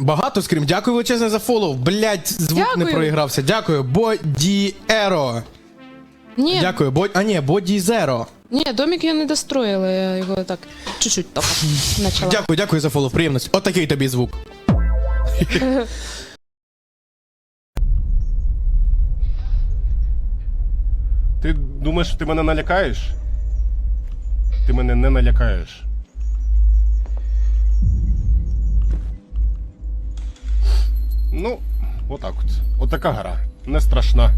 Багато скрім. Дякую величезне за фоллоу. Блять, звук не Дякую. проігрався. Дякую. Бодіеро. Ні, Дякую. Бо... А ні, Бодізеро. ні, домик я не достроїла, я його так чуть-чуть топа почала. Дякую, дякую за фоллоу. Приємність. Отакий тобі звук. Ти думаєш, що ти мене налякаєш? Ти мене не налякаєш. Ну, отак от. Отака гра. Не страшна.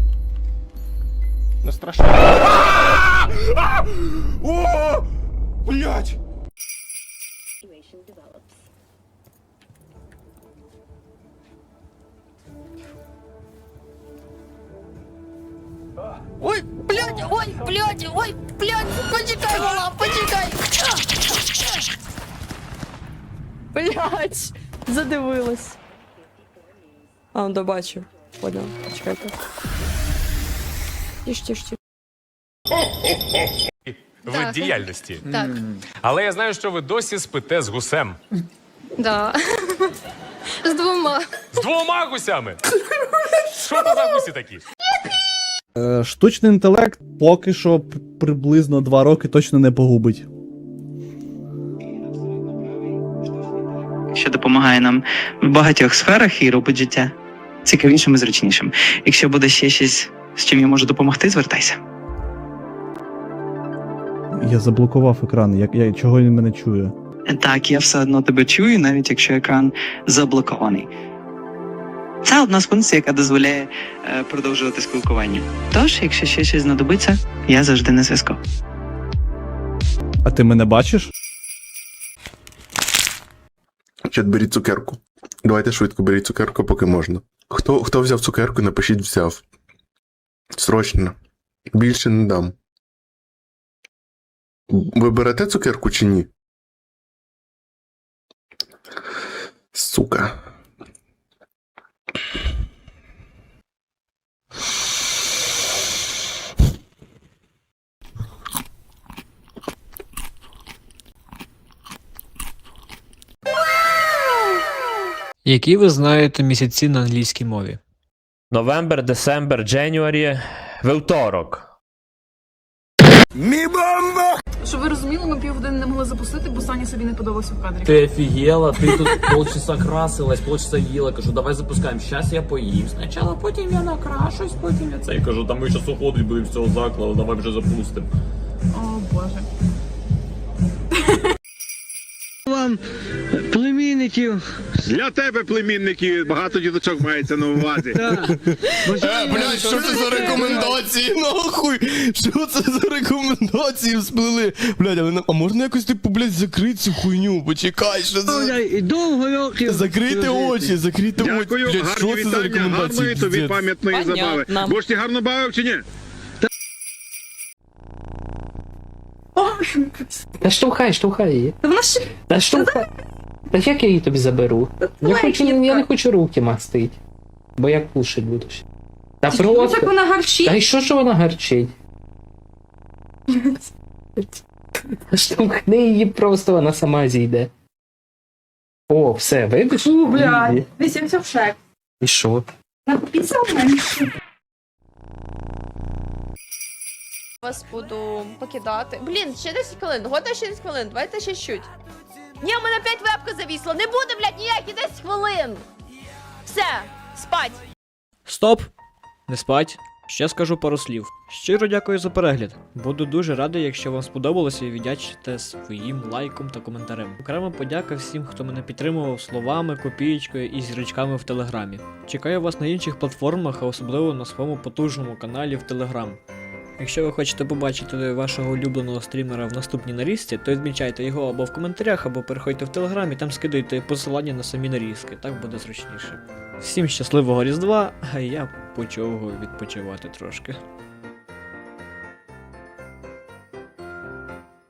Не страшна. О! Блять! Ой, блядь, ой, блядь, ой, блядь, почекай, мала, почекай. Блядь, задивилась. А, ну добачив. Понял, чекайте. Тиш, тиш, тиш. Вид Так. діяльності. Так, Але я знаю, що ви досі спите з гусем. да. З двома. З двома гусями. Що це за гусі такі? Е, Штучний інтелект поки що п- приблизно 2 роки точно не погубить. що допомагає нам в багатьох сферах і робить життя цікавішим і зручнішим. Якщо буде ще щось, з чим я можу допомогти, звертайся. Я заблокував екран, як я чого він мене чує. Так, я все одно тебе чую, навіть якщо екран заблокований. Це одна з функцій, яка дозволяє е, продовжувати спілкування. Тож, якщо ще щось знадобиться, я завжди на зв'язку. А ти мене бачиш? Чат, беріть цукерку. Давайте швидко беріть цукерку, поки можна. Хто, хто взяв цукерку, напишіть взяв. Срочно. Більше не дам. Ви берете цукерку чи ні? Сука. Які ви знаєте місяці на англійській мові? Новембер, Десембер, Дженюарі, вівторок. Мібамба! Щоб ви розуміли, ми півгодини не могли запустити, бо Саня собі не подобався в кадрі. Ти офігела, ти тут полчаса красилась, полчаса їла. Кажу, давай запускаємо. Щас я поїм. Спочатку потім я накрашусь, потім я це. Я кажу, там ми зараз уходить будемо з цього закладу, давай вже запустимо. О боже. Племінників. Для тебе, племінники, багато діточок мається на увазі. Е, блядь, що це за рекомендації? Нахуй! Що це за рекомендації всплили? Блядь, але нам- а можна якось типу, блядь, закрити цю хуйню? Почекай, що це? І довго років. Закрийте очі, закрийте очі. Дякую, Блядь, гарні що це за вітання, рекомендації? гарної тобі Піздець. пам'ятної забави. Понятно. Ж ти гарно бавив чи ні? Та штовхай, штовхай її. Та вона ще Та штовхай. Та як я її тобі заберу? Я, хочу, я не хочу руки мастить. Бо я кушать буду. Та просто. вона гарчить. Та й що ж вона гарчить? Штовхни її просто, вона сама зійде. О, все, видиш? Фу, блядь. Їде. 86. І що? Написав менше. Вас буду покидати. Блін, ще 10 хвилин. Года ще 10 хвилин. Давайте ще чуть. Ні, у мене 5 вебка завісла. Не буде, блядь, ніякі 10 хвилин. Все, спать. Стоп! Не спать. Ще скажу пару слів. Щиро дякую за перегляд. Буду дуже радий, якщо вам сподобалося і віддячите своїм лайком та коментарем. Окрема подяка всім, хто мене підтримував словами, копієчкою і зірочками в телеграмі. Чекаю вас на інших платформах, а особливо на своєму потужному каналі в Телеграм. Якщо ви хочете побачити вашого улюбленого стрімера в наступній нарізці, то відмічайте його або в коментарях, або переходьте в Телеграм і там скидайте посилання на самі нарізки, так буде зручніше. Всім щасливого Різдва, а я почовгую відпочивати трошки.